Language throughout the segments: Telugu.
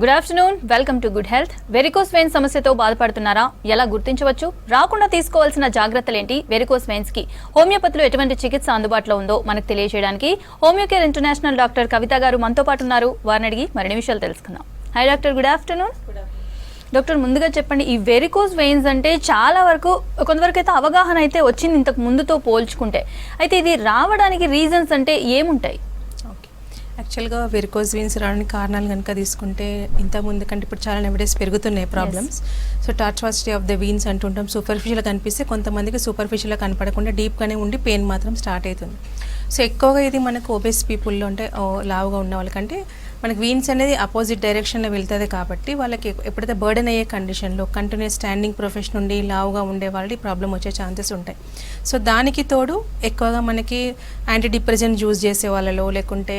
Good afternoon welcome to Good Health varicose vein సమస్యతో బాధపడుతున్నారా? ఎలా గుర్తించవచ్చు? రాకుండా తీసుకోవాల్సిన జాగ్రత్తలేంటి వెరికోస్ వెయిన్స్కి? హోమియోపతిలో ఎటువంటి చికిత్స అందుబాటులో ఉందో మనకు తెలియజేయడానికి హోమియోకేర్ ఇంటర్నేషనల్ డాక్టర్ కవిత గారు మనతో పాటు ఉన్నారు. వారిని అడిగి మరిన్ని విషయాలు తెలుసుకుందాం. Hi doctor. Good afternoon doctor ముందుగా చెప్పండి ఈ వెరికోస్ వెయిన్స్ అంటే చాలా వరకు కొంతవరకు అయితే అవగాహన అయితే వచ్చింది ఇంతకు ముందుతో పోల్చుకుంటే. అయితే ఇది రావడానికి రీజన్స్ అంటే ఏముంటాయి? యాక్చువల్గా వెరికోజ్ వీన్స్ రావడానికి కారణాలు కనుక తీసుకుంటే ఇంత ముందు కంటే ఇప్పుడు చాలా నెవడేస్ పెరుగుతున్నాయి problems so tortuosity of the veins అంటుంటాం. సూపర్ఫిషియల్గా కనిపిస్తే కొంతమందికి సూపర్ఫిషియల్గా కనపడకుండా డీప్గానే ఉండి పెయిన్ మాత్రం స్టార్ట్ అవుతుంది. సో ఎక్కువగా ఇది మనకు ఓబెస్ పీపుల్లో అంటే లావుగా ఉన్న వాళ్ళకంటే మనకి వీన్స్ అనేది అపోజిట్ డైరెక్షన్లో వెళ్తుంది కాబట్టి వాళ్ళకి ఎప్పుడైతే బర్డెన్ అయ్యే కండిషన్లో కంటిన్యూస్ స్టాండింగ్ ప్రొఫెషన్ ఉండి లావుగా ఉండే వాళ్ళకి ప్రాబ్లం వచ్చే ఛాన్సెస్ ఉంటాయి. సో దానికి తోడు ఎక్కువగా మనకి యాంటీ డిప్రెజెంట్ యూజ్ చేసే వాళ్ళలో లేకుంటే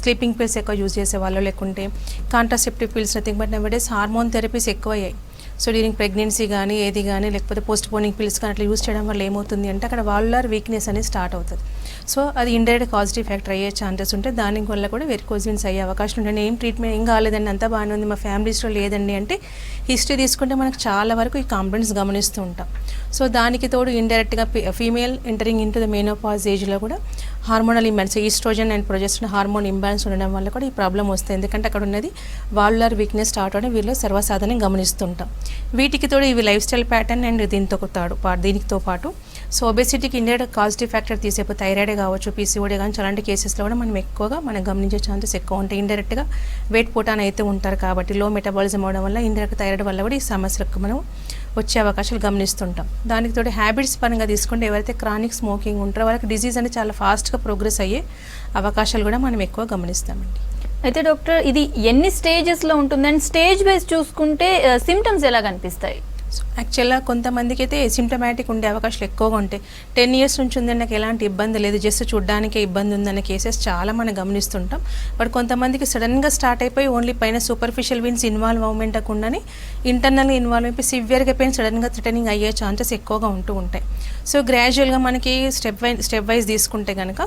స్లీపింగ్ పిల్స్ ఎక్కువ యూజ్ చేసే వాళ్ళు లేకుంటే contraceptive pills nothing but nowadays hormone therapies ఎక్కువ అయ్యాయి సో డ్యూరింగ్ ప్రెగ్నెన్సీ కానీ ఏది కానీ లేకపోతే పోస్ట్ పోనింగ్ పిల్స్ కానీ అట్లా యూజ్ చేయడం వల్ల ఏమవుతుంది అంటే అక్కడ వాళ్ళర్ వీక్నెస్ అనేది స్టార్ట్ అవుతుంది. సో అది ఇండైరెక్ట్ పాజిటివ్ ఫ్యాక్టర్ అయ్యే ఛాన్సెస్ ఉంటే దాని వల్ల కూడా వెరికోజిన్స్ అయ్యే అవకాశం ఉంటుంది. ఏం ట్రీట్మెంట్ ఏం కాలేదండి అంతా బాగానే ఉంది మా ఫ్యామిలీస్లో లేదండి అంటే హిస్టరీ తీసుకుంటే మనకు చాలా వరకు ఈ కాంప్లైంట్స్ గమనిస్తూ ఉంటాం. సో దానికి తోడు ఇండైరెక్ట్గా female entering in to the menopause ఏజ్లో కూడా hormonal imbalance estrogen and progesterone hormone imbalance ఉండడం వల్ల కూడా ఈ ప్రాబ్లం వస్తుంది ఎందుకంటే అక్కడ ఉన్నది వాల్యులర్ వీక్నెస్ స్టార్ట్ అవడం వీళ్ళు సర్వసాధారణం గమనిస్తుంటాం వీటికి తోడు ఇవి లైఫ్ స్టైల్ ప్యాటర్న్ అండ్ దీంతో తాడు పా- దీనితో పాటు సో ఒబెసిటీకి ఇండియా పాజిటివ్ ఫ్యాక్టర్ తీసేపు థైరాయిడ్ కావచ్చు పీసీఓడి కానీ అలాంటి కేసెస్లో కూడా మనం ఎక్కువగా మనం గమనించే ఛాన్సెస్ ఎక్కువ ఉంటాయి. ఇండైరెక్ట్గా వెయిట్ పోటాన్ అయితే ఉంటారు కాబట్టి లో మెటబాలిజం అవడం వల్ల ఇండైరెక్ట్ థైరాయిడ్ వల్ల కూడా ఈ సమస్యలకు మనం వచ్చే అవకాశాలు గమనిస్తుంటాం. దానికి తోడు హ్యాబిట్స్ పరంగా తీసుకుంటే ఎవరైతే క్రానిక్ స్మోకింగ్ ఉంటారో వాళ్ళకి డిజీజ్ అనేది చాలా ఫాస్ట్గా ప్రోగ్రెస్ అయ్యే అవకాశాలు కూడా మనం ఎక్కువ గమనిస్తామండి. అయితే డాక్టర్ ఇది ఎన్ని స్టేజెస్లో ఉంటుంది అండ్ స్టేజ్ వైజ్ చూసుకుంటే సిమ్టమ్స్ ఎలా కనిపిస్తాయి? సో యాక్చువల్గా కొంతమందికి అయితే సిమ్టమాటిక్ ఉండే అవకాశాలు ఎక్కువగా ఉంటాయి. టెన్ ఇయర్స్ నుంచి ఉందని నాకు ఎలాంటి ఇబ్బంది లేదు. జస్ట్ చూడడానికే ఇబ్బంది ఉందనే కేసెస్ చాలా మనం గమనిస్తుంటాం. బట్ కొంతమందికి సడన్గా స్టార్ట్ అయిపోయి ఓన్లీ పైన సూపర్ఫిషియల్ విన్స్ ఇన్వాల్వ్ అవ్వమెంట్ అవ్వకుండానే ఇంటర్నల్గా ఇన్వాల్వ్ అయిపోయి సివియర్గా పెయిన్ సడన్గా థ్రిటనింగ్ అయ్యే ఛాన్సెస్ ఎక్కువగా ఉంటూ ఉంటాయి. సో గ్రాడ్యువల్గా మనకి స్టెప్ వై స్టెప్ వైజ్ తీసుకుంటే కనుక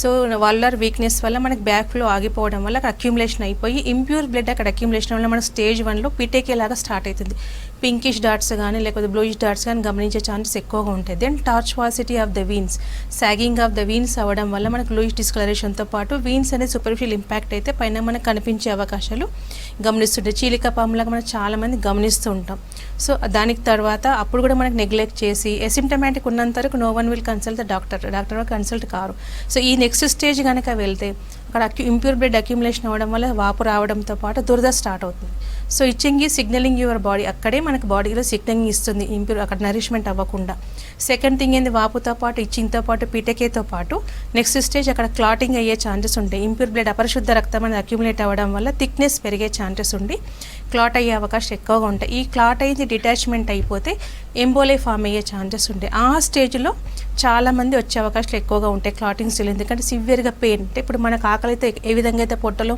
సో వల్లర్ వీక్నెస్ వల్ల మనకి బ్యాక్ ఫ్లో ఆగిపోవడం వల్ల అక్కడ అక్యుములేషన్ అయిపోయి ఇంప్యూర్ బ్లడ్ అక్కడ అక్యుములేషన్ వల్ల మన స్టేజ్ వన్లో పిటేకే లాగా స్టార్ట్ అవుతుంది. పింకిష్ డాట్స్ కానీ లేకపోతే బ్లూయిష్ డాట్స్ కానీ గమనించే ఛాన్సెస్ ఎక్కువగా ఉంటాయి. Then tortuosity of the veins sagging of the veins అవ్వడం వల్ల మనకు లూయిష్ డిస్కలరేషన్తో పాటు వీన్స్ అనేది సూపర్ఫిషియల్ ఇంపాక్ట్ అయితే పైన మనకు కనిపించే అవకాశాలు గమనిస్తుంటాయి. చీలిక పాములాగా మనం చాలామంది గమనిస్తూ ఉంటాం. సో దానికి తర్వాత అప్పుడు కూడా మనకు నెగ్లెక్ట్ చేసి ఎసిమ్టమాటిక్ ఉన్నంత వరకు no one will consult the doctor doctor consult car. So ఈ నెక్స్ట్ స్టేజ్ కనుక వెళ్తే అక్కడ ఇంప్యూర్ బ్లడ్ అక్యుములేషన్ అవ్వడం వల్ల వాపు రావడంతో పాటు దురద స్టార్ట్ అవుతుంది. So itching signalling your body అక్కడే మనకు బాడీలో సిగ్నలింగ్ ఇస్తుంది ఇంప్యూర్ అక్కడ నరిష్మెంట్ అవ్వకుండా. సెకండ్ థింగ్ ఏంది? వాపుతో పాటు ఇచ్చింగ్తో పాటు పీటకేతో పాటు నెక్స్ట్ స్టేజ్ అక్కడ క్లాటింగ్ అయ్యే ఛాన్సెస్ ఉంటాయి. ఇంప్యూర్ బ్లడ్ అపరిశుద్ధ రక్తం అనేది అక్యుములేట్ అవ్వడం వల్ల థిక్నెస్ పెరిగే ఛాన్సెస్ ఉండి క్లాట్ అయ్యే అవకాశం ఎక్కువగా ఉంటాయి. ఈ క్లాట్ అయింది డిటాచ్మెంట్ అయిపోతే ఎంబోలే ఫామ్ అయ్యే ఛాన్సెస్ ఉంటాయి. ఆ స్టేజ్లో చాలామంది వచ్చే అవకాశాలు ఎక్కువగా ఉంటాయి క్లాటింగ్ స్టిల్ ఎందుకంటే సివియర్గా పెయిన్ అంటే ఇప్పుడు మనకు ఆకలి అయితే ఏ విధంగా అయితే పొట్టలో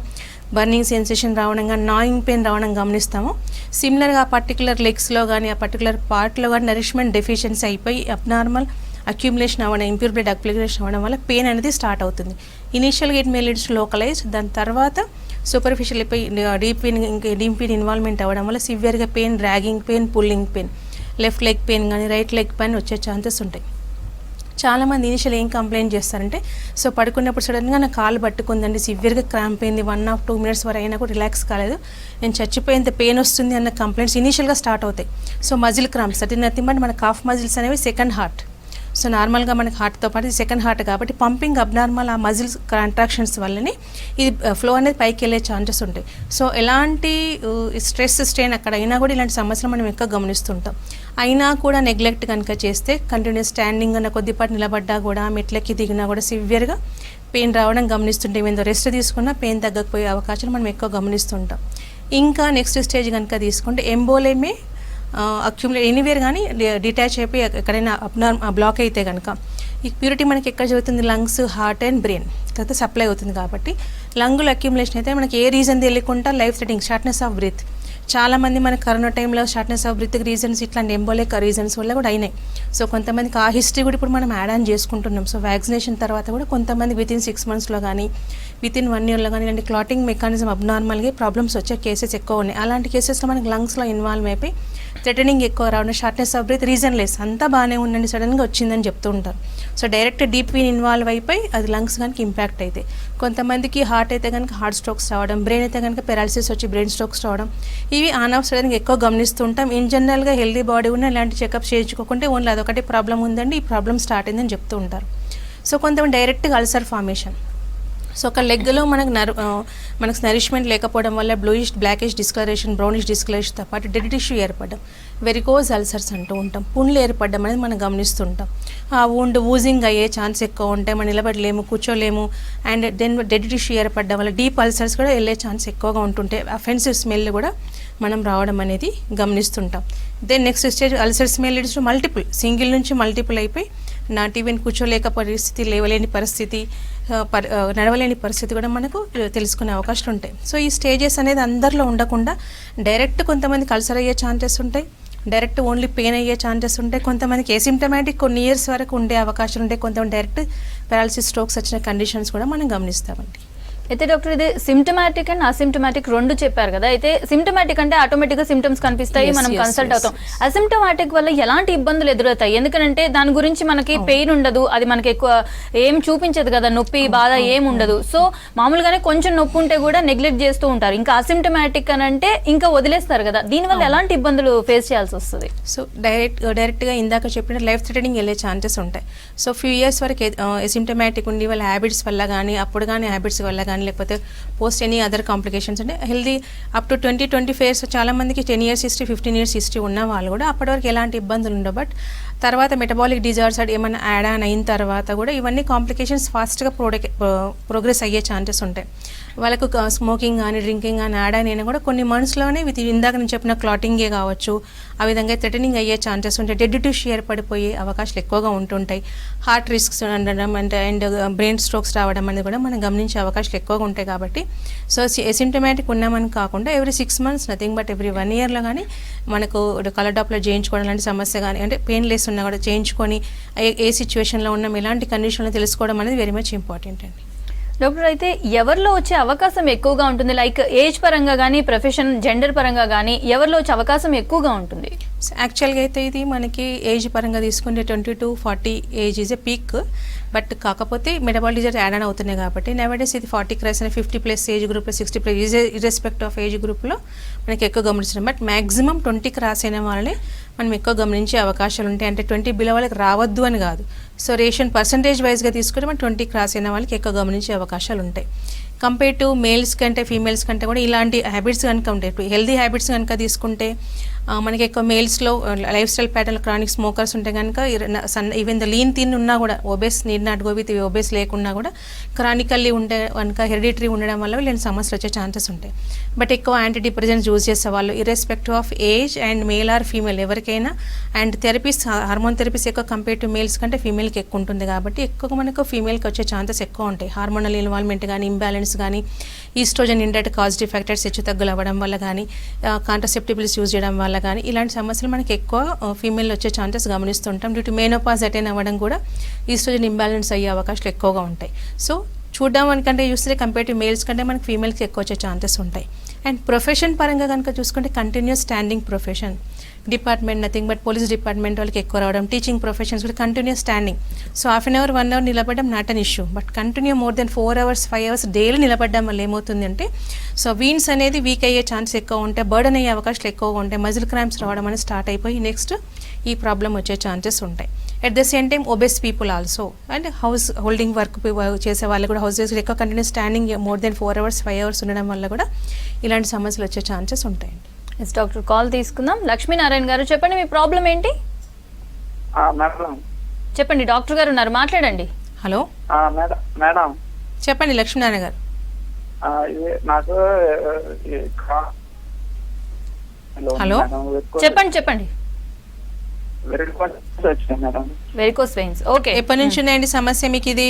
బర్నింగ్ సెన్సేషన్ రావడం కానీ నాయింగ్ పెయిన్ రావడం గమనిస్తాము సిమిలర్గా ఆ పర్టికులర్ లెగ్స్లో కానీ ఆ పర్టికులర్ పార్ట్లో కానీ నరిష్మెంట్ డెఫిషియన్సీ అయిపోయి అబ్నార్మల్ అక్యుములేషన్ అవ్వడం ఇంప్యూర్ బ్లడ్ అక్యుములేషన్ అవ్వడం వల్ల పెయిన్ అనేది స్టార్ట్ అవుతుంది. ఇనీషియల్గా ఇట్ మే లీడ్స్ లోకలైజ్ దాని తర్వాత సూపర్ఫిషియల్ డీప్ పెయిన్ ఇంకా డీప్ పెయిన్ ఇన్వాల్వ్మెంట్ అవ్వడం వల్ల సివియర్గా pain raging pain pulling pain left leg pain కానీ రైట్ లెగ్ పెయిన్ వచ్చే ఛాన్సెస్ ఉంటాయి. చాలామంది ఇనిషియల్ ఏం కంప్లైంట్ చేస్తారంటే సో పడుకున్నప్పుడు సడన్గా నా కాలు పట్టుకుందండి సివియర్గా క్రాంప్ అయింది వన్ ఆఫ్ టూ మినిట్స్ వరకు అయినా కూడా రిలాక్స్ కాలేదు నేను చచ్చిపోయేంత పెయిన్ వస్తుంది అన్న కంప్లైంట్స్ ఇనిషియల్గా స్టార్ట్ అవుతాయి. సో మజిల్ క్రాంప్స్ అది నథింగ్ బట్ మన కాఫ్ మజిల్స్ అనేవి సెకండ్ హార్ట్ సో నార్మల్గా మనకి హార్ట్తో పాటు ఇది సెకండ్ హార్ట్ కాబట్టి పంపింగ్ అబ్నార్మల్ ఆ మజిల్స్ కాంట్రాక్షన్స్ వల్లనే ఇది ఫ్లో అనేది పైకి వెళ్ళే ఛాన్సెస్ ఉంటాయి. సో ఎలాంటి స్ట్రెస్ స్ట్రెయిన్ అక్కడ అయినా కూడా ఇలాంటి సమస్యలు మనం ఎక్కువ గమనిస్తుంటాం. అయినా కూడా నెగ్లెక్ట్ కనుక చేస్తే కంటిన్యూస్ స్టాండింగ్ అన్న కొద్దిపాటు నిలబడ్డా కూడా మెట్లకి దిగినా కూడా సివియర్గా పెయిన్ రావడం గమనిస్తుంటే ఏందో రెస్ట్ తీసుకున్నా పెయిన్ తగ్గకపోయే అవకాశాలు మనం ఎక్కువ గమనిస్తుంటాం. ఇంకా నెక్స్ట్ స్టేజ్ కనుక తీసుకుంటే ఎంబోలేమే అక్యుములేట్ ఎనీవేర్ కానీ డిటాచ్ అయిపోయి ఎక్కడైనా అప్నార్ బ్లాక్ అయితే కనుక ఈ ప్యూరిటీ మనకి ఎక్కడ జరుగుతుంది? లంగ్స్ హార్ట్ అండ్ బ్రెయిన్ తర్వాత సప్లై అవుతుంది కాబట్టి లంగుల అక్యుములేషన్ అయితే మనకి ఏ రీజన్ తెలియకుండా life threatening shortness of breath చాలా మంది మన కరోనా టైంలో షార్ట్నెస్ ఆఫ్ బ్రీత్కి రీజన్స్ ఇట్లాంటి ఎంబోలేక రీజన్స్ వల్ల కూడా అయినాయి. సో కొంతమందికి ఆ హిస్టరీ కూడా ఇప్పుడు మనం యాడ్ ఆన్ చేసుకుంటున్నాం. సో వ్యాక్సినేషన్ తర్వాత కూడా కొంతమంది విత్ ఇన్ సిక్స్ మంత్స్లో కానీ విత్ ఇన్ వన్ ఇయర్లో కానీ ఇలాంటి క్లాటింగ్ మెకానిజం అబ్నార్మల్గా ప్రాబ్లమ్స్ వచ్చే కేసెస్ ఎక్కువ ఉన్నాయి. అలాంటి కేసెస్లో మనకి లంగ్స్లో ఇన్వాల్వ్ అయిపోయి థ్రెటనింగ్ ఎక్కువ రావడం shortness of breath reason less అంతా బాగానే ఉండండి సడన్గా వచ్చిందని చెప్తూ ఉంటారు. So direct deep vein involve అయిపోయి అది లంగ్స్ కనుక ఇంపాక్ట్ అయితే. కొంతమందికి హార్ట్ అయితే కనుక హార్ట్ స్ట్రోక్స్ రావడం బ్రెయిన్ అయితే కనుక పెరాలసిస్ వచ్చి బ్రెయిన్ స్ట్రోక్స్ రావడం ఇవి ఆన్ ఆఫ్ సడన్గా ఎక్కువ గమనిస్తూ ఉంటాం. ఇన్ జనరల్గా హెల్దీ బాడీ ఉన్న ఇలాంటి చెకప్ చేయించుకోకుంటే ఓన్లీ అదొకటి ప్రాబ్లం ఉందండి ఈ ప్రాబ్లం స్టార్ట్ అయిందని చెప్తూ ఉంటారు. సో కొంతమంది డైరెక్ట్గా అల్సర్ ఫార్మేషన్ సో ఒక లెగ్లో మనకు నర్ మనకు నరిష్మెంట్ లేకపోవడం వల్ల బ్లూయిష్ బ్లాకిష్ డిస్కలరేషన్ బ్రౌనిష్ డిస్కలరేషన్తో పాటు డెడ్ టిష్యూ ఏర్పడడం వెరికోజ్ అల్సర్స్ అంటూ ఉంటాం. పుండ్లు ఏర్పడడం అనేది మనం గమనిస్తుంటాం. ఆ ఊండ్ ఊజింగ్ అయ్యే ఛాన్స్ ఎక్కువ ఉంటాయి మనం నిలబడలేము కూర్చోలేము అండ్ దెన్ డెడ్ టిష్యూ ఏర్పడడం వల్ల డీప్ అల్సర్స్ కూడా వెళ్ళే ఛాన్స్ ఎక్కువగా ఉంటుంటాయి అఫెన్సివ్ స్మెల్ కూడా మనం రావడం అనేది గమనిస్తుంటాం. Then next stage ulcer smell multiple single నుంచి మల్టిపుల్ అయిపోయి నాట్ ఈవెన్ కూర్చోలేక పరిస్థితి లేవలేని పరిస్థితి నడవలేని పరిస్థితి కూడా మనకు తెలుసుకునే అవకాశాలు ఉంటాయి. సో ఈ స్టేజెస్ అనేది అందరిలో ఉండకుండా డైరెక్ట్ కొంతమంది కల్సర్ అయ్యే ఛాన్సెస్ ఉంటాయి. డైరెక్ట్ ఓన్లీ పెయిన్ అయ్యే ఛాన్సెస్ ఉంటాయి. కొంతమందికి ఏసిమ్టమాటిక్ కొన్ని ఇయర్స్ వరకు ఉండే అవకాశాలు ఉంటాయి కొంతమంది డైరెక్ట్ పారాలసిస్ స్ట్రోక్స్ వచ్చిన కండిషన్స్ కూడా మనం గమనిస్తామండి. అయితే డాక్టర్ ఇది సిమ్టమాటిక్ అండ్ అసిమ్టమాటిక్ రెండు చెప్పారు కదా. అయితే సిమ్టమాటిక్ అంటే ఆటోమేటిక్గా సిమ్టమ్స్ కనిపిస్తాయి మనం కన్సల్ట్ అవుతాం. అసిమ్టమాటిక్ వల్ల ఎలాంటి ఇబ్బందులు ఎదురవుతాయి? ఎందుకంటే దాని గురించి మనకి పెయిన్ ఉండదు అది మనకి ఎక్కువ ఏం చూపించదు కదా నొప్పి బాధ ఏం ఉండదు. సో మామూలుగానే కొంచెం నొప్పి ఉంటే కూడా నెగ్లెక్ట్ చేస్తూ ఉంటారు. ఇంకా అసిమ్టమాటిక్ అని అంటే ఇంకా వదిలేస్తారు కదా. దీనివల్ల ఎలాంటి ఇబ్బందులు ఫేస్ చేయాల్సి వస్తుంది? సో డైరెక్ట్ డైరెక్ట్గా ఇందాక చెప్పిన లైఫ్ థ్రెటనింగ్ వెళ్ళే ఛాన్సెస్ ఉంటాయి. సో ఫ్యూ ఇయర్స్ వరకు ఎసిమ్టమాటిక్ ఉండి వాళ్ళ హ్యాబిట్స్ వల్ల కానీ అప్పుడు కానీ హ్యాబిట్స్ వల్ల కానీ లేకపోతే పోస్ట్ ఎనీ అదర్ కాంప్లికేషన్స్ అంటే healthy up to twenty twenty five years చాలా మందికి ten years history fifteen years history ఉన్న వాళ్ళు కూడా అప్పటి వరకు ఎలాంటి ఇబ్బందులు ఉండవు. బట్ తర్వాత మెటబాలిక్ డిజార్డర్స్ ఏమైనా యాడ్ ఆన్ అయిన తర్వాత కూడా ఇవన్నీ కాంప్లికేషన్స్ ఫాస్ట్గా ప్రోడక్ట్ ప్రోగ్రెస్ అయ్యే ఛాన్సెస్ ఉంటాయి. వాళ్ళకు స్మోకింగ్ కానీ డ్రింకింగ్ కానీ యాడ్ అయినా కూడా కొన్ని మంత్స్లోనే విత్ ఇందాక నేను చెప్పిన క్లాటింగే కావచ్చు ఆ విధంగా థ్రెటనింగ్ అయ్యే ఛాన్సెస్ ఉంటాయి. డెడ్ టు షేర్ పడిపోయే అవకాశాలు ఎక్కువగా ఉంటుంటాయి. హార్ట్ రిస్క్స్ ఉండడం అంటే అండ్ బ్రెయిన్ స్ట్రోక్స్ రావడం అనేది కూడా మనం గమనించే అవకాశాలు ఎక్కువగా ఉంటాయి కాబట్టి సో ఎసిమ్టమాటిక్ ఉన్నామని కాకుండా every six months nothing but every one ఇయర్లో కానీ మనకు కలర్ డాప్లో చేయించుకోవడం లాంటి సమస్య కానీ అంటే పెయిన్ లెస్ ఉన్నా కూడా చేయించుకొని ఏ సిచ్యువేషన్లో ఉన్నాం ఎలాంటి కండిషన్లో తెలుసుకోవడం అనేది వెరీ మచ్ ఇంపార్టెంట్ అండి. డాక్టర్ అయితే ఎవరిలో వచ్చే అవకాశం ఎక్కువగా ఉంటుంది? లైక్ ఏజ్ పరంగా కానీ ప్రొఫెషన్ జెండర్ పరంగా కానీ ఎవరిలో వచ్చే అవకాశం ఎక్కువగా ఉంటుంది? యాక్చువల్గా అయితే ఇది మనకి ఏజ్ పరంగా తీసుకుంటే twenty to forty age is a peak but కాకపోతే మెటబాల్ డిజార్ యాడ్ ఆన్ అవుతున్నాయి కాబట్టి నెవడేస్ ఇది ఫార్టీ క్రైస్ అనే ఫిఫ్టీ ప్లస్ ఏజ్ గ్రూప్లో sixty plus is irrespective of age గ్రూప్లో మనకి ఎక్కువ గమనించడం బట్ మ్యాక్సిమం ట్వంటీ క్రాస్ అయిన వాళ్ళని మనం ఎక్కువ గమనించే అవకాశాలు ఉంటాయి. అంటే ట్వంటీ బిలో వాళ్ళకి రావద్దు అని కాదు. సో రేషన్ పర్సంటేజ్ వైజ్గా తీసుకుంటే మనం ట్వంటీ క్రాస్ అయిన వాళ్ళకి ఎక్కువ గమనించే అవకాశాలు ఉంటాయి. కంపేర్ టు మేల్స్ కంటే ఫీమేల్స్ కంటే కూడా ఇలాంటి హ్యాబిట్స్ కనుక ఉంటాయి. హెల్దీ హ్యాబిట్స్ కనుక తీసుకుంటే మనకి ఎక్కువ మేల్స్లో life style pattern chronic smokers ఉంటే కనుక సన్ ఈవెన్ ద లీన్ తిన్ ఉన్నా కూడా obese need not go with obese లేకున్నా కూడా క్రానికల్లీ ఉండే కనుక హెరిడిటరీ ఉండడం వల్ల వీళ్ళని సమస్యలు వచ్చే ఛాన్సెస్ ఉంటాయి. బట్ ఎక్కువ యాంటీ డిప్రెజెంట్స్ యూజ్ చేసే వాళ్ళు irrespective of age and male or female ఎవరికైనా అండ్ థెరపీస్ హార్మోన్ థెరపీస్ ఎక్కువ కంపేర్ టు మేల్స్ కంటే ఫీమేల్కి ఎక్కువ ఉంటుంది కాబట్టి ఎక్కువ మనకు ఫీమేల్కి వచ్చే ఛాన్సెస్ ఎక్కువ ఉంటాయి. హార్మోనల్ ఇన్వాల్వ్మెంట్ కానీ ఇంబ్యాలెన్స్ కానీ ఈస్ట్రోజన్ ఇండెట్ కాజిటివ్ ఫ్యాక్టర్స్ హెచ్చు తగ్గులు అవ్వడం వల్ల కానీ కాంట్రసెప్టిబుల్స్ యూజ్ చేయడం వల్ల కానీ ఇలాంటి సమస్యలు మనకి ఎక్కువ ఫీమేల్ వచ్చే ఛాన్సెస్ గమనిస్తుంటాం. డ్యూ టు మేనోపాజ్ అటైన్ అవ్వడం కూడా ఈస్ట్రోజన్ ఇంబ్యాలెన్స్ అయ్యే అవకాశాలు ఎక్కువగా ఉంటాయి. సో చూడడం మనకంటే చూస్తే కంపేర్ టు మేల్స్ కంటే మనకి ఫీమేల్స్కి ఎక్కువ వచ్చే ఛాన్సెస్ ఉంటాయి. అండ్ ప్రొఫెషన్ పరంగా కనుక చూసుకుంటే continuous standing profession department nothing but police department వాళ్ళకి ఎక్కువ రావడం టీచింగ్ ప్రొఫెషన్స్ కూడా continuous standing so half an hour one hour నిలబడడం not an issue but continue more than four hours five hours daily నిలబడడం వల్ల ఏమవుతుంది అంటే సో వీన్స్ అనేది వీక్ అయ్యే ఛాన్స్ ఎక్కువ ఉంటాయి బర్డన్ అయ్యే అవకాశాలు ఎక్కువగా ఉంటాయి మజిల్ క్రాంప్స్ రావడం అనేది స్టార్ట్ అయిపోయి నెక్స్ట్ ఈ ప్రాబ్లం వచ్చే ఛాన్సెస్ ఉంటాయి. At the same time obese people also and house holding work చేసే వాళ్ళు కూడా హౌసెస్ ఎక్కువ continue standing more than four hours five hours ఉండడం వల్ల కూడా ఇలాంటి సమస్యలు వచ్చే ఛాన్సెస్ ఉంటాయండి. ఎస్ డాక్టర్ కాల్ తీసుకుందాం. లక్ష్మీనారాయణ గారు చెప్పండి మీ ప్రాబ్లం ఏంటి? ఆ, మేడం. చెప్పండి డాక్టర్ గారు ఉన్నారు మాట్లాడండి. హలో ఆ, మేడం మేడం. చెప్పండి లక్ష్మీనారాయణ గారు. నాకు హలో? చెప్పండి చెప్పండి. వెరికోస్ వెయిన్స్ ఓకే ఎప్పటి నుంచి ఉన్నాయండి సమస్య మీకు ఇది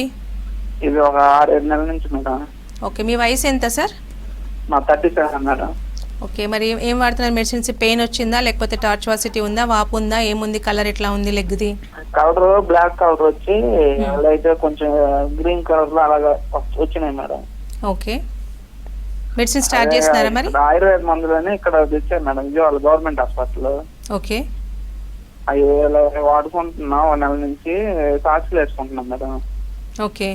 ఇది ఒక ఆరేడు నెలల నుంచి మేడం. ఓకే మీ వయసు ఎంత సార్? మా థర్టీ సెవెన్ మేడం. ఓకే మరి ఏం- వాడుతున్నారు మెడిసిన్స్? పెయిన్ వచ్చిందా లేకపోతే టార్చువాసిటీ ఉందా వాపు ఉందా ఏముంది కలర్ ఎట్లా ఉంది లెగ్ది కలర్ బ్లాక్ కలర్ వచ్చి లైట్ కొంచెం గ్రీన్ కలర్లో అలాగా వచ్చినాయి మేడం. ఓకే మెడిసిన్ స్టార్ట్ చేస్తున్నారా మరి? ఆయుర్వేద మందులని ఇక్కడ తెచ్చారు madam Vijayawada government hospital. Okay అవి ఇలా వాడుకుంటున్నాం. ఒక నెల నుంచి సాక్షులు వేసుకుంటున్నాం మేడం. ఓకే.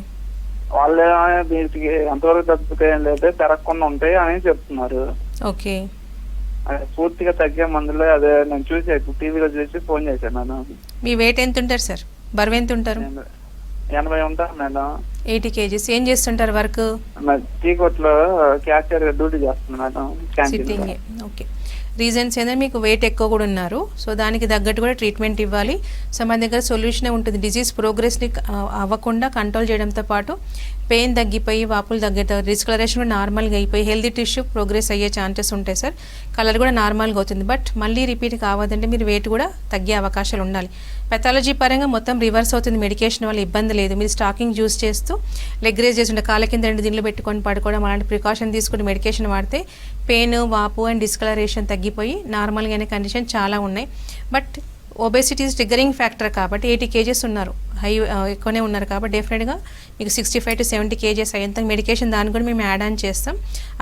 వాళ్ళు వీటికి ఎంతవరకు తగ్గుతాయి ఏం లేదు పెరగకుండా ఉంటాయి అని చెప్తున్నారు. ఓకే. అది పూర్తిగా తగ్గే మందులే. అదే నేను చూసి టీవీలో చూసి ఫోన్ చేశాను మేడం. మీ వెయిట్ ఎంత ఉంటారు సార్? బరువు ఎంత ఉంటారు? ఎనభై ఉంటాను మేడం. Eighty kgs. ఏం చేస్తుంటారు వర్క్? టీకోట్లో క్యాషియర్ డ్యూటీ చేస్తున్నాను మేడం. ఓకే. రీజన్స్ ఏంటంటే మీకు వెయిట్ ఎక్కువ కూడా ఉన్నారు. సో దానికి తగ్గట్టు కూడా ట్రీట్మెంట్ ఇవ్వాలి. సో మన దగ్గర సొల్యూషనే ఉంటుంది. డిజీజ్ ప్రోగ్రెస్ని అవ్వకుండా కంట్రోల్ చేయడంతో పాటు పెయిన్ తగ్గిపోయి వాపులు తగ్గే డిస్కలరేషన్ కూడా నార్మల్గా అయిపోయి హెల్తీ టిష్యూ ప్రోగ్రెస్ అయ్యే ఛాన్సెస్ ఉంటాయి సార్. కలర్ కూడా నార్మల్గా అవుతుంది. బట్ మళ్ళీ రిపీట్ కావద్దంటే మీరు వెయిట్ కూడా తగ్గే అవకాశాలు ఉండాలి. పెథాలజీ పరంగా మొత్తం రివర్స్ అవుతుంది. మెడికేషన్ వల్ల ఇబ్బంది లేదు. మీరు స్టాకింగ్ యూస్ చేస్తూ లెగ్ రేజ్ చేస్తుంటే కాళ్ళ కింద రెండు దిండ్లు పెట్టుకొని పడుకోవడం అలాంటి ప్రికాషన్ తీసుకుని మెడికేషన్ వాడితే పెయిన్ వాపు అండ్ డిస్కలరేషన్ తగ్గిపోయి నార్మల్గానే కండిషన్ చాలా ఉన్నాయి. But obesity is triggering factor కాబట్టి ఎయిటీ కేజెస్ ఉన్నారు. హై uh, ఎక్కువనే ఉన్నారు కాబట్టి డెఫినెట్గా మీకు sixty five to seventy kgs అయ్యేంత మెడికేషన్ దాన్ని కూడా మేము యాడ్ ఆన్ చేస్తాం.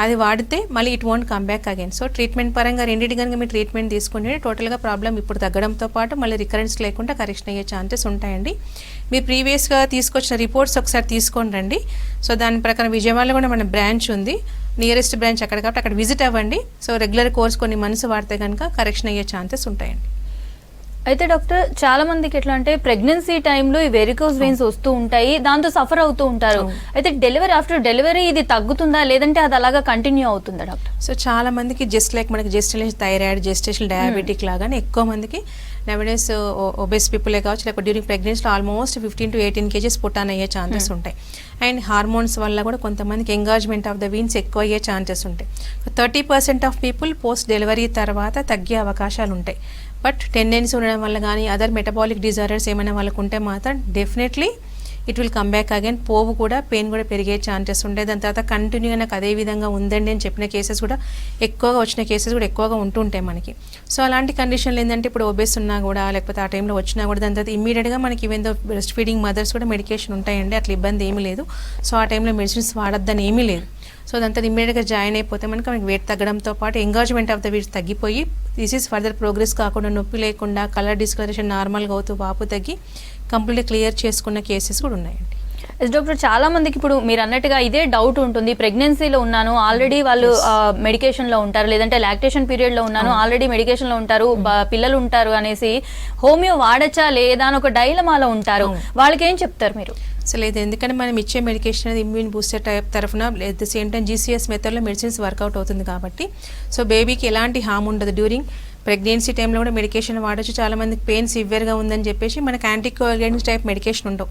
అది వాడితే మళ్ళీ it won't come back again so treatment పరంగా రెండింటి కనుక మీరు ట్రీట్మెంట్ తీసుకుంటే టోటల్గా ప్రాబ్లం ఇప్పుడు తగ్గడంతో పాటు మళ్ళీ రికరెన్స్ లేకుండా కరెక్షన్ అయ్యే ఛాన్సెస్ ఉంటాయండి. మీరు ప్రీవియస్గా తీసుకొచ్చిన రిపోర్ట్స్ ఒకసారి తీసుకొని రండి. సో దాని ప్రకారం విజయవాడలో కూడా మన బ్రాంచ్ ఉంది. నియరెస్ట్ బ్రాంచ్ అక్కడ కాబట్టి అక్కడ విజిట్ అవ్వండి. సో రెగ్యులర్ కోర్స్ కొన్ని మంత్స్ వాడితే కనుక కరెక్షన్ అయ్యే ఛాన్సెస్ ఉంటాయండి. అయితే డాక్టర్ చాలా మందికి ఎట్లా అంటే ప్రెగ్నెన్సీ టైంలో ఈ వెరికోస్ వెయిన్స్ వస్తూ ఉంటాయి దాంతో సఫర్ అవుతూ ఉంటారు. అయితే డెలివరీ ఆఫ్టర్ డెలివరీ ఇది తగ్గుతుందా లేదంటే అది అలాగా కంటిన్యూ అవుతుందా డాక్టర్? సో చాలా మందికి జస్ట్ లైక్ మనకి జెస్టేషన్ థైరాయిడ్ జెస్టేషన్ డయాబెటిక్ లాగానే ఎక్కువ మందికి నవడేస్ ఒబెస్ పీపులే కావచ్చు లేకపోతే డ్యూరింగ్ ప్రెగ్నెన్సీలో almost fifteen to eighteen kgs పుట్టాన్ అయ్యే ఛాన్సెస్ ఉంటాయి. అండ్ హార్మోన్స్ వల్ల కూడా కొంతమందికి ఎంగాజ్మెంట్ ఆఫ్ ద వీన్స్ ఎక్కువ అయ్యే ఛాన్సెస్ ఉంటాయి. Thirty percent of people post delivery తర్వాత తగ్గే అవకాశాలు ఉంటాయి. బట్ టెండెన్సీ ఉండడం వల్ల కానీ అదర్ మెటబాలిక్ డిజార్డర్స్ ఏమైనా వాళ్ళకు ఉంటే మాత్రం definitely it will come back again పోవు కూడా పెయిన్ కూడా పెరిగే ఛాన్సెస్ ఉంటాయి దాని తర్వాత కంటిన్యూగా నాకు అదే విధంగా ఉందండి అని చెప్పిన కేసెస్ కూడా ఎక్కువగా వచ్చిన కేసెస్ కూడా ఎక్కువగా ఉంటుంటాయి మనకి. సో అలాంటి కండిషన్లు ఏంటంటే ఇప్పుడు ఒబేస్ ఉన్నా కూడా లేకపోతే ఆ టైంలో వచ్చినా కూడా దాని తర్వాత ఇమీడియట్గా మనకి even though breast feeding mothers కూడా మెడికేషన్ ఉంటాయండి. అట్లా ఇబ్బంది ఏమీ లేదు. సో ఆ టైంలో మెడిసిన్స్ వాడద్దని ఏమీ లేదు. సో దాంతో ఇమ్మీడియట్గా జాయిన్ అయిపోతే మనకి మనకి వెయిట్ తగ్గడంతో పాటు ఎంగాజ్మెంట్ ఆఫ్ ద వీట్ తగ్గిపోయి దిస్ ఈస్ ఫర్దర్ ప్రోగ్రెస్ కాకుండా నొప్పి లేకుండా కలర్ డిస్కలరేషన్ నార్మల్గా అవుతూ వాపు తగ్గి కంప్లీట్గా క్లియర్ చేసుకున్న కేసెస్ కూడా ఉన్నాయండి. ఎస్ డాక్టర్ చాలా మందికి ఇప్పుడు మీరు అన్నట్టుగా ఇదే డౌట్ ఉంటుంది. ప్రెగ్నెన్సీలో ఉన్నాను ఆల్రెడీ వాళ్ళు మెడికేషన్లో ఉంటారు. లేదంటే లాక్టేషన్ పీరియడ్లో ఉన్నాను ఆల్రెడీ మెడికేషన్లో ఉంటారు బ- పిల్లలు ఉంటారు అనేసి హోమియో వాడచ్చా లేదా అని ఒక డైలమాలో ఉంటారు. వాళ్ళకి ఏం చెప్తారు మీరు? సో లేదు ఎందుకంటే మనం ఇచ్చే మెడికేషన్ అనేది ఇమ్యూన్ బూస్టర్ టైప్ తరఫున at the same time GCS మెథడ్లో మెడిసిన్స్ వర్కౌట్ అవుతుంది కాబట్టి. సో బేబీకి ఎలాంటి హామ్ ఉండదు. డ్యూరింగ్ ప్రెగ్నెన్సీ టైంలో కూడా మెడికేషన్ వాడచ్చు. చాలామందికి పెయిన్ సివియర్గా ఉందని చెప్పేసి మనకి యాంటీకోగెంట్స్ టైప్ మెడికేషన్ ఉండవు.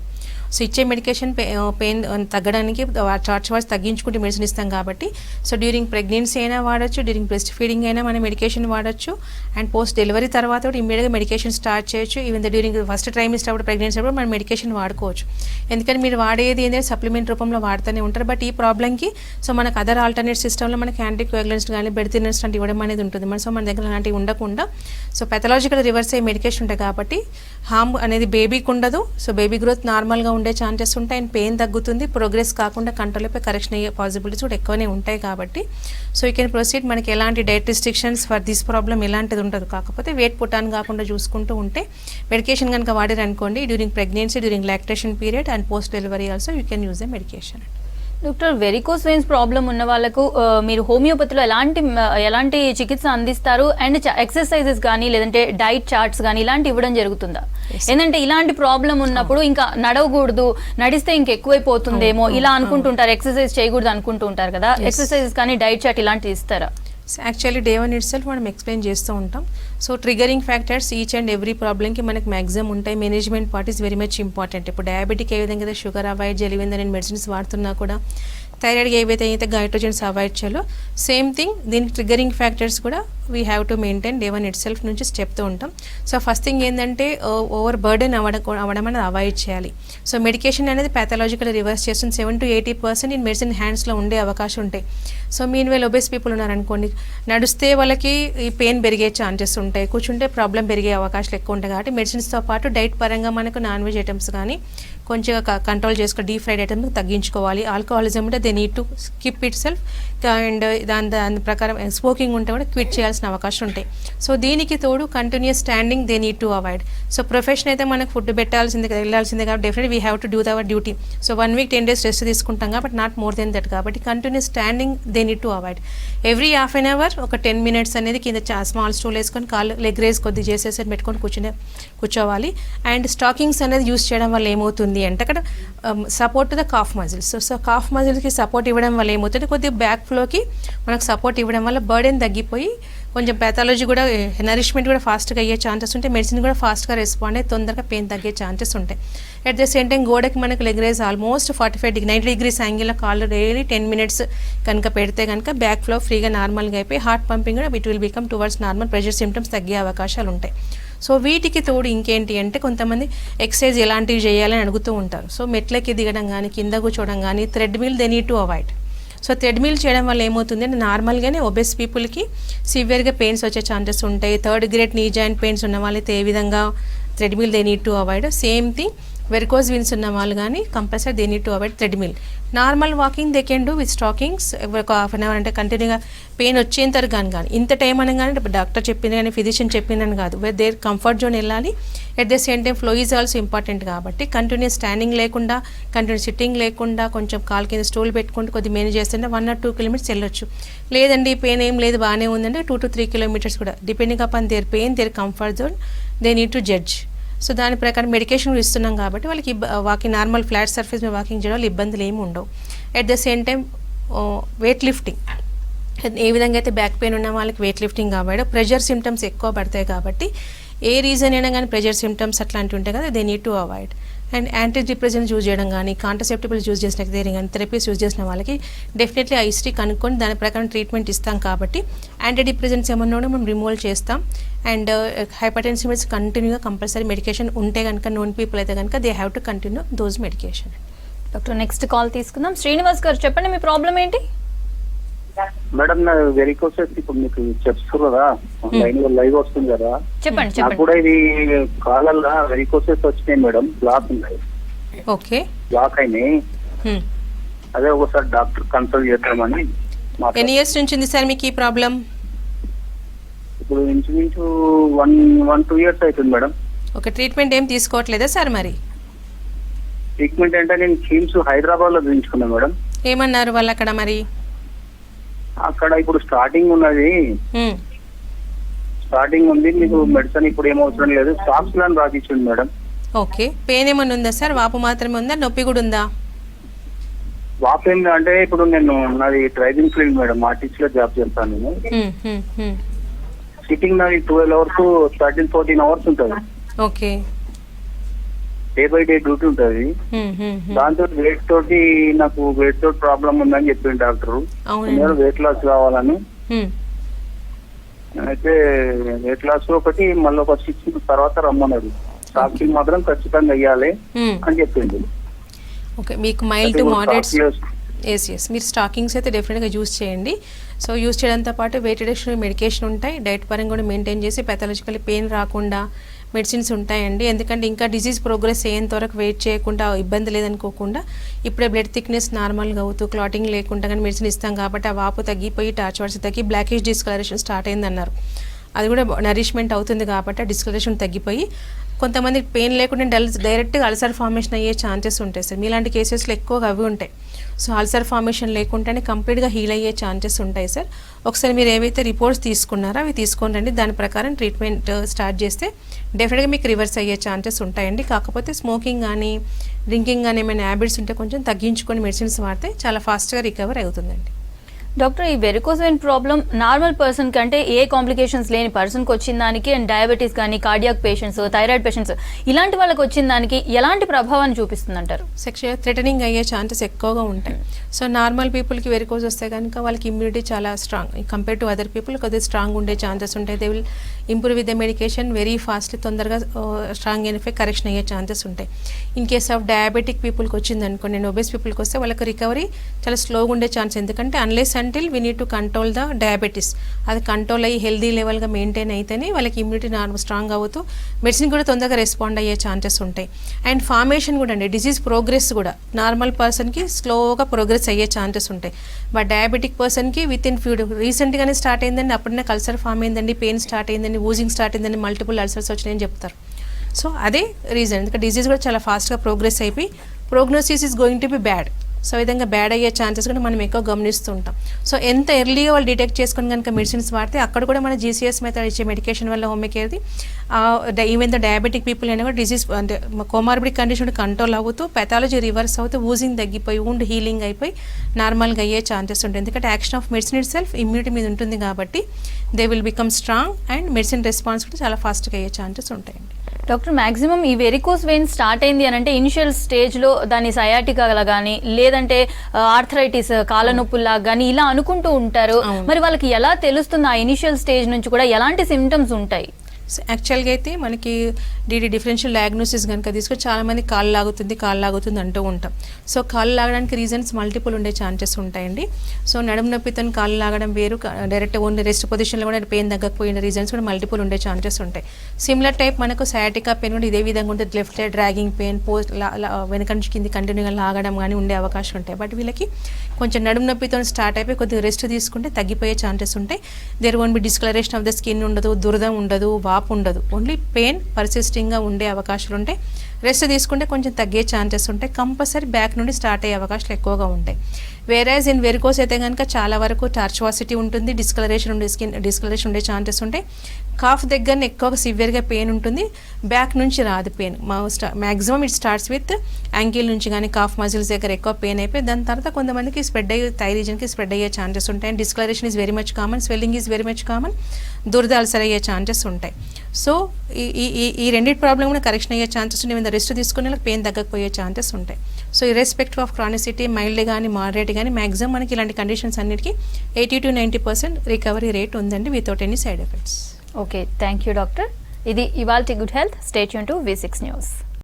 సో ఇచ్చే మెడికేషన్ పెయిన్ తగ్గడానికి చార్జ్ వార్స్ తగ్గించుకుంటే మెడిసిన్ ఇస్తాం కాబట్టి. సో డ్యూరింగ్ ప్రెగ్నెన్సీ అయినా వాడచ్చు డ్యూరింగ్ బ్రెస్ట్ ఫీడింగ్ అయినా మనం మెడికేషన్ వాడచ్చు. అండ్ పోస్ట్ డెలివరీ తర్వాత కూడా ఇమీడియట్గా మెడికేషన్ స్టార్ట్ చేయొచ్చు. ఈవెన్ డ్యూరింగ్ ఫస్ట్ ట్రైమిస్టర్ అప్పుడు ప్రెగ్నెన్సీ అప్పుడు మనం మెడికేషన్ వాడుకోవచ్చు. ఎందుకంటే మీరు వాడేది ఏంటంటే సప్లిమెంట్ రూపంలో వాడుతూనే ఉంటారు. బట్ ఈ ప్రాబ్లంకి సో మనకు అదర్ ఆల్టర్నేట్ సిస్టంలో మనకి యాంటీకోయాగులెంట్స్ కానీ బెడ్తినర్స్ లాంటి ఇవ్వడం అనేది ఉంటుంది. మన సో మన దగ్గర అలాంటివి ఉండకుండా సో పెథలాజికల్ రివర్స్ అయ్యే మెడికేషన్ ఉంటాయి కాబట్టి హామ్ అనేది బేబీకి ఉండదు. సో బేబీ గ్రోత్ నార్మల్గా ఉండే ఛాన్సెస్ ఉంటాయి అండ్ పెయిన్ తగ్గుతుంది ప్రోగ్రెస్ కాకుండా కంట్రోల్పై కరెక్షన్ అయ్యే పాసిబిలిటీస్ కూడా ఎక్కువనే ఉంటాయి కాబట్టి. సో యూ కెన్ ప్రొసీడ్ మనకి ఎలాంటి diet restrictions for this problem ఎలాంటిది ఉండదు. కాకపోతే వెయిట్ పుట్టాను కాకుండా చూసుకుంటూ ఉంటే మెడికేషన్ కనుక వాడారనుకోండి during pregnancy during lactation period and post delivery also you can use the medication doctor varicose veins problem ఉన్న వాళ్ళకు మీరు హోమియోపతిలో ఎలాంటి ఎలాంటి చికిత్స అందిస్తారు? అండ్ ఎక్సర్సైజెస్ కానీ లేదంటే డైట్ చార్ట్స్ కానీ ఇలాంటి ఇవ్వడం జరుగుతుందా? ఏంటంటే ఇలాంటి ప్రాబ్లం ఉన్నప్పుడు ఇంకా నడవకూడదు నడిస్తే ఇంక ఎక్కువైపోతుందేమో ఇలా అనుకుంటుంటారు ఎక్సర్సైజ్ చేయకూడదు అనుకుంటూ ఉంటారు కదా. ఎక్సర్సైజెస్ కానీ డైట్ చార్ట్ ఇలాంటివి ఇస్తారా? Actually day one itself మనం ఎక్స్ప్లెయిన్ చేస్తూ ఉంటాం. So triggering factors each and every ప్రాబ్లమ్కి మనకి మ్యాక్సిమం ఉంటాయి. Management part is very much important ఇప్పుడు డయాబెటిక్ ఏ విధంగా షుగర్ అవాయిడ్ చేయాలి మెడిసిన్స్ వాడుతున్నా కూడా థైరాయిడ్కి ఏవైతే అయితే గైట్రోజన్స్ అవాయిడ్ చేయాలో సేమ్ థింగ్ దీని ట్రిగరింగ్ ఫ్యాక్టర్స్ కూడా we have to maintain day one itself నుంచి చెప్తూ ఉంటాం. సో ఫస్ట్ థింగ్ ఏంటంటే ఓవర్ బర్డెన్ అవ్వడం అవ్వడం అనేది అవాయిడ్ చేయాలి. సో మెడికేషన్ అనేది ప్యాథలాజికల్ రివర్స్ చేస్తుంది. Seven to eighty percent in medicine హ్యాండ్స్లో ఉండే అవకాశం ఉంటాయి సో మీన్ వేల్ ఒబేస్ పీపుల్ ఉన్నారనుకోండి నడిస్తే వాళ్ళకి ఈ పెయిన్ పెరిగే ఛాన్సెస్ ఉంటాయి. కూర్చుంటే ప్రాబ్లం పెరిగే అవకాశాలు ఎక్కువ ఉంటాయి. కాబట్టి మెడిసిన్స్తో పాటు డైట్ పరంగా మనకు నాన్ వెజ్ ఐటమ్స్ కానీ కొంచెం కంట్రోల్ చేసుకో డీప్ ఫ్రైడ్ ఐటమ్స్ తగ్గించుకోవాలి. ఆల్కహాలిజం ఉంటే they need to skip itself and దాని దాని ప్రకారం uh, స్మోకింగ్ ఉంటే కూడా క్విట్ చేయాల్సిన అవకాశం ఉంటాయి. సో దీనికి తోడు continuous standing they need to avoid so profession అయితే మనకు ఫుడ్ పెట్టాల్సింది వెళ్ళాల్సిందే కాబట్టి definite we have to do our duty so one week ten days rest తీసుకుంటాం కాబట్టి నాట్ మోర్ దెన్ దట్ కాబట్టి continuous standing they need to avoid every half an hour ఒక టెన్ మినిట్స్ అనేది కింద స్మాల్ స్టూల్ వేసుకొని కాళ్ళు లెగ్ రేస్ కొద్దిగా చేసేసి పెట్టుకొని కూర్చునే కూర్చోవాలి. అండ్ స్టాకింగ్స్ అనేది యూస్ చేయడం వల్ల ఏమవుతుంది? అంటే అక్కడ support the calf muscles so so calf మజిల్స్కి support ఇవ్వడం వల్ల ఏమవుతుంది? కొద్దిగా బ్యాక్ ఫ్లోకి మనకు సపోర్ట్ ఇవ్వడం వల్ల బర్డెన్ తగ్గిపోయి కొంచెం ప్యాథాలజీ కూడా eh, నరిష్మెంట్ కూడా ఫాస్ట్గా అయ్యే ఛాన్సెస్ ఉంటాయి. మెడిసిన్ కూడా ఫాస్ట్గా రెస్పాండ్ అయ్యి తొందరగా పెయిన్ తగ్గే ఛాన్సెస్ ఉంటాయి. అట్ ద సేమ్ టైం గోడకి మనకు leg raise almost forty five degree ninety degrees యాంగిల్లో కాళ్ళు డైలీ టెన్ మినిట్స్ కనుక పెడితే కనుక బ్యాక్ ఫ్లో ఫ్రీగా నార్మల్గా అయిపోయి హార్ట్ పంపింగ్ కూడా it will become towards normal pressure symptoms తగ్గే అవకాశాలు ఉంటాయి. సో వీటికి తోడు ఇంకేంటి అంటే కొంతమంది ఎక్సర్సైజ్ ఎలాంటివి చేయాలని అడుగుతూ ఉంటారు. సో మెట్లకి దిగడం కానీ కింద కూర్చోవడం కానీ treadmill they need to avoid so treadmill చేయడం వల్ల ఏమవుతుంది అంటే నార్మల్గానే ఒబెస్ పీపుల్కి సివియర్గా పెయిన్స్ వచ్చే ఛాన్సెస్ ఉంటాయి. Third grade knee joint pains ఉన్న వాళ్ళైతే ఏ విధంగా treadmill they need to avoid same thing varicose veins ఉన్న వాళ్ళు కానీ compulsory they need to avoid treadmill normal walking they can do with stockings ఒక హాఫ్ అన్ అవర్ అంటే కంటిన్యూగా పెయిన్ వచ్చేంత కానీ కానీ ఇంత టైం అనగానే డాక్టర్ చెప్పింది కానీ ఫిజిషియన్ చెప్పిందని కాదు. వేర్ దేర్ కంఫర్ట్ జోన్ వెళ్ళాలి. At the same time flow is also important కాబట్టి కంటిన్యూస్ స్టాండింగ్ లేకుండా కంటిన్యూ సిట్టింగ్ లేకుండా కొంచెం కాల్ కింద స్టూల్ పెట్టుకుంటూ కొద్దిగా మేనేజ్ చేస్తుంటే వన్ ఆర్ టూ కిలోమీటర్స్ వెళ్ళొచ్చు. లేదండి పెయిన్ ఏం లేదు బాగానే ఉందంటే టూ టు త్రీ కిలోమీటర్స్ కూడా. Depending upon their pain their comfort zone they need to judge so దాని ప్రకారం మెడికేషన్ కూడా ఇస్తున్నాం కాబట్టి వాళ్ళకి వాకింగ్ నార్మల్ ఫ్లాట్ సర్ఫేస్ మీద వాకింగ్ చేయడం వల్ల ఇబ్బందులు ఏమి ఉండవు. At the same time weight lifting ఏ విధంగా అయితే బ్యాక్ పెయిన్ ఉన్న వాళ్ళకి వెయిట్ లిఫ్టింగ్ కాబట్టి ప్రెషర్ సిమ్టమ్స్ ఎక్కువ పడతాయి కాబట్టి ఏ రీజన్ అయినా కానీ ప్రెషర్ సిమ్టమ్స్ అట్లాంటివి ఉంటాయి కదా they need to avoid and anti depressants use చేయడం కానీ కాంట్రసెప్టిబుల్స్ యూజ్ చేసిన కానీ థెరపీస్ యూజ్ చేసిన వాళ్ళకి డెఫినెట్లీ ఆ హిస్టరీ కనుక్కొని దాని ప్రకారం ట్రీట్మెంట్ ఇస్తాం కాబట్టి యాంటీ డిప్రెజెంట్స్ ఏమన్నా కూడా మనం రిమూవ్ చేస్తాం. అండ్ హైపర్టెన్సివ్ మెడిసిన్ కంటిన్యూగా కంపల్సరీ మెడికేషన్ ఉంటే కనుక నోన్ పీపుల్ అయితే కనుక they have to continue those medication doctor next call తీసుకుందాం. శ్రీనివాస్ గారు చెప్పండి మీ ప్రాబ్లం ఏంటి? మేడం నా వెరికోసెస్ ఇప్పుడు మీకు చెప్తారు కదా లైన్ లైవ్ వస్తుంది కదా. చెప్పండి నాకు కూడా ఇది కాలల్లో వెరికోసెస్ వచ్చినాయి మేడం. బ్లాక్ ఉన్నాయి. ఓకే. బ్లాక్ అయినాయి. అదే ఒకసారి డాక్టర్ కన్సల్ట్ చేద్దామని ఎన్ని ఇయర్స్ నుంచి ఉంది సార్ మీకు ఈ ప్రాబ్లం? ఇప్పుడు ఇంచుమించు వన్ వన్ టూ ఇయర్స్ అవుతుంది మేడం. ఒక ట్రీట్మెంట్ ఏం తీసుకోవట్లేదా సార్ మరి? ట్రీట్మెంట్ అంటే నేను కిమ్స్ హైదరాబాద్లో చూపించుకున్నాను మేడం. ఏమన్నారు వాళ్ళు అక్కడ మరి? అక్కడ ఇప్పుడు స్టార్టింగ్ ఉన్నది. స్టార్టింగ్ ఉంది మీకు మెడిసిన్ ఇప్పుడు ఏం అవసరం లేదు. స్టాక్స్ ప్లాన్ రాసిచ్చింది మేడం. ఓకే. పెయిన్ ఏమైనా ఉందా సార్? వాపు మాత్రమే ఉందా? నొప్పి కూడా ఉందా? వాప్ ఏంటి అంటే ఇప్పుడు నేను నాది డ్రైవింగ్ ఫీల్డ్ మేడం. ఆర్టీసీ లో జాబ్ చేస్తాను నేను. సిట్టింగ్ నాది twelve hours thirteen fourteen hours ఉంటుంది. Okay. Day by day duty ఉంటుంది. దాంతో వెయిట్ తోటి నాకు వెయిట్ తోటి ప్రాబ్లం ఉందని చెప్పింది డాక్టర్. వెయిట్ లాస్ కావాలని. అయితే వెయిట్ లాస్ ఒకటి మళ్ళీ ఒక సిక్స్ తర్వాత రమ్మన్నారు. స్టాకింగ్ మాత్రం ఖచ్చితంగా వెయ్యాలి. అని చెప్పింది ఓకే మీకు mild to moderate yes yes మీరు స్టాకింగ్స్ అయితే డెఫినెట్గా యూస్ చేయండి. సో యూస్ చేయడంతో పాటు వెయిట్ రిడక్షన్ మెడికేషన్ ఉంటాయి. డైట్ పరంగా కూడా మెయింటైన్ చేసి పెథాలజికల్ పెయిన్ రాకుండా మెడిసిన్స్ ఉంటాయండి. ఎందుకంటే ఇంకా డిసీజ్ ప్రోగ్రెస్ అయ్యేంత వరకు వెయిట్ చేయకుండా ఇబ్బంది లేదనుకోకుండా ఇప్పుడే బ్లడ్ థిక్నెస్ నార్మల్గా అవుతూ క్లాటింగ్ లేకుండా కానీ మెడిసిన్ ఇస్తాం కాబట్టి ఆ వాపు తగ్గిపోయి టార్చ్ వర్డ్స్ తగ్గి బ్లాకేజ్ డిస్కలరేషన్ స్టార్ట్ అయిందన్నారు. అది కూడా నరిష్మెంట్ అవుతుంది కాబట్టి డిస్కలరేషన్ తగ్గిపోయి కొంతమంది పెయిన్ లేకుండా డల్ డైరెక్ట్గా అల్సర్ ఫార్మేషన్ అయ్యే ఛాన్సెస్ ఉంటాయి సార్. మీలాంటి కేసెస్లో ఎక్కువగా అవి ఉంటాయి. సో అల్సర్ ఫార్మేషన్ లేకుండానే కంప్లీట్గా హీల్ అయ్యే ఛాన్సెస్ ఉంటాయి సార్. ఒకసారి మీరు ఏవైతే రిపోర్ట్స్ తీసుకున్నారో అవి తీసుకొని రండి. దాని ప్రకారం ట్రీట్మెంట్ uh, స్టార్ట్ చేస్తే డెఫినెట్గా మీకు రివర్స్ అయ్యే ఛాన్సెస్ ఉంటాయండి. కాకపోతే స్మోకింగ్ కానీ డ్రింకింగ్ కానీ ఏమైనా హ్యాబిట్స్ ఉంటే కొంచెం తగ్గించుకొని మెడిసిన్స్ వాడితే చాలా ఫాస్ట్గా రికవర్ అవుతుందండి. డాక్టర్ ఈ varicose vein problem normal person కంటే ఏ కాంప్లికేషన్స్ లేని పర్సన్కి వచ్చిన దానికి అండ్ డయాబెటీస్ కానీ కార్డియాక్ పేషెంట్స్ థైరాయిడ్ పేషెంట్స్ ఇలాంటి వాళ్ళకి వచ్చిన దానికి ఎలాంటి ప్రభావాన్ని చూపిస్తుంది అంటారు సెక్షువల్ థ్రెటనింగ్ అయ్యే ఛాన్సెస్ ఎక్కువగా ఉంటాయి. సో నార్మల్ పీపుల్కి వెరికోజ్ వస్తే కనుక వాళ్ళకి ఇమ్యూనిటీ చాలా strong compare to other people కొద్దిగా స్ట్రాంగ్ ఉండే ఛాన్సెస్ ఉంటాయి. They will improve with the medication very fastly తొందరగా స్ట్రాంగ్ అయిన కరెక్షన్ అయ్యే ఛాన్సెస్ ఉంటాయి. ఇన్ కేస్ ఆఫ్ డయాబెటిక్ పీపుల్కి వచ్చింది అనుకోండి నేను ఒబేస్ పీపుల్కి వస్తే వాళ్ళకి రికవరీ చాలా స్లోగా ఉండే ఛాన్స్ ఎందుకంటే unless until we need to control the diabetes అది కంట్రోల్ అయ్యి హెల్దీ లెవెల్గా మెయింటైన్ అయితేనే వాళ్ళకి ఇమ్యూనిటీ నార్మల్ స్ట్రాంగ్ అవుతూ మెడిసిన్ కూడా తొందరగా రెస్పాండ్ అయ్యే ఛాన్సెస్ ఉంటాయి. అండ్ ఫార్మేషన్ కూడా అండి డిజీజ్ ప్రోగ్రెస్ కూడా నార్మల్ పర్సన్కి స్లోగా ప్రోగ్రెస్ అయ్యే ఛాన్సెస్ ఉంటాయి. బట్ డయాబెటిక్ పర్సన్కి విత్ ఇన్ ఫ్యూ రీసెంట్గానే స్టార్ట్ అయిందండి అప్పుడనే కల్సర్ ఫామ్ అయిందండి పెయిన్ స్టార్ట్ అయిందండి ఊజింగ్ స్టార్ట్ అయిందండి మల్టిపుల్ అల్సర్స్ వచ్చినాయని చెప్తారు. సో అదే రీజన్ ఎందుకంటే డిజీజ్ కూడా చాలా ఫాస్ట్గా ప్రోగ్రెస్ అయిపోయి prognosis is going to be bad so విధంగా బ్యాడ్ అయ్యే ఛాన్సెస్ కూడా మనం ఎక్కువ గమనిస్తుంటాం. సో ఎంత ఎర్లీగా వాళ్ళు డిటెక్ట్ చేసుకొని కనుక మెడిసిన్స్ వాడితే అక్కడ కూడా మన జీసీఎస్ మెథడ్ ఇచ్చే మెడికేషన్ వల్ల హోమికేర్ది ఈవెన్ ద డయాబెటిక్ పీపుల్ అయినా కూడా డిసీజ్ అంటే కోమార్బిడ్ కండిషన్ కంట్రోల్ అవుతూ పెథాలజీ రివర్స్ అవుతూ ఊజింగ్ తగ్గిపోయి ఊండ్ హీలింగ్ అయిపోయి నార్మల్గా అయ్యే ఛాన్సెస్ ఉంటాయి. ఎందుకంటే action of medicine itself immunity మీద ఉంటుంది కాబట్టి they will become strong and medicine response కూడా చాలా ఫాస్ట్గా అయ్యే ఛాన్సెస్ ఉంటాయండి. డాక్టర్ మాక్సిమం ఈ వెరికోస్ వెయిన్ స్టార్ట్ అయింది అని అంటే ఇనిషియల్ స్టేజ్లో దాని సయాటికా కానీ లేదంటే ఆర్థరైటిస్ కాళ్ళ నొప్పుల్లాగా కానీ ఇలా అనుకుంటూ ఉంటారు. మరి వాళ్ళకి ఎలా తెలుస్తుంది ఆ ఇనిషియల్ స్టేజ్ నుంచి కూడా ఎలాంటి సిమ్టమ్స్ ఉంటాయి? యాక్చువల్గా అయితే మనకి డీడీ డిఫరెన్షియల్ డయాగ్నోసిస్ కనుక తీసుకొని చాలామంది కాళ్ళు లాగుతుంది కాళ్ళు లాగుతుంది అంటూ ఉంటాం. సో కాళ్ళు లాగడానికి రీజన్స్ మల్టిపుల్ ఉండే ఛాన్సెస్ ఉంటాయండి. సో నడుము నొప్పితో కాళ్ళు లాగడం వేరు డైరెక్ట్ ఓన్లీ రెస్ట్ పొజిషన్లో కూడా పెయిన్ తగ్గకపోయిన రీజన్స్ కూడా మల్టిపుల్ ఉండే ఛాన్సెస్ ఉంటాయి. సిమిలర్ టైప్ మనకు సయాటికా పెయిన్ కూడా ఇదే విధంగా ఉంటుంది left side dragging pain post వెనక నుంచి కింది కంటిన్యూగా లాగడం కానీ ఉండే అవకాశం ఉంటాయి. బట్ వీళ్ళకి కొంచెం నడుము నొప్పితో స్టార్ట్ అయిపోయి కొద్దిగా రెస్ట్ తీసుకుంటే తగ్గిపోయే ఛాన్సెస్ ఉంటాయి. There won't be discoloration of the skin ఉండదు దురద ఉండదు వాపు ఉండదు. ఓన్లీ పెయిన్ పర్సిస్టింగ్గా ఉండే అవకాశాలు ఉంటాయి రెస్ట్ తీసుకుంటే కొంచెం తగ్గే ఛాన్సెస్ ఉంటాయి. కంపల్సరీ బ్యాక్ నుండి స్టార్ట్ అయ్యే అవకాశాలు ఎక్కువగా ఉంటాయి. వేరేజ్ ఇన్ వెరికోస్ అయితే కనుక చాలా వరకు టార్చువాసిటీ ఉంటుంది డిస్కలరేషన్ ఉండే స్కిన్ డిస్కలరేషన్ ఉండే ఛాన్సెస్ ఉంటాయి. కాఫ్ దగ్గర ఎక్కువగా సివియర్గా పెయిన్ ఉంటుంది. బ్యాక్ నుంచి రాదు పెయిన్ మా స్టా maximum it starts with ankle నుంచి కానీ కాఫ్ మజిల్స్ దగ్గర ఎక్కువ పెయిన్ అయిపోయి దాని తర్వాత కొంతమందికి స్ప్రెడ్ అయ్యే థై రీజన్కి స్ప్రెడ్ అయ్యే ఛాన్సెస్ ఉంటాయి. Discoloration is very much common swelling is very much common దురద అల్సర్ అయ్యే ఛాన్సెస్ ఉంటాయి. సో ఈ ఈ- ఈ రెండింటి ప్రాబ్లం కూడా కరెక్షన్ అయ్యే ఛాన్సెస్ ఉన్నాయి మీద రెస్ట్ తీసుకునే వాళ్ళకి పెయిన్ తగ్గకపోయే ఛాన్సెస్ ఉంటాయి. So irrespective of chronicity mild కానీ మారేట్ కానీ మ్యాక్సిమం మనకి ఇలాంటి కండిషన్స్ అన్నిటికీ eighty to ninety percent recovery rate ఉందండి without any side effects okay thank you doctor ఇది ఇవాల్టి గుడ్ హెల్త్ స్టేట్ యూన్ టు వి సిక్స్ న్యూస్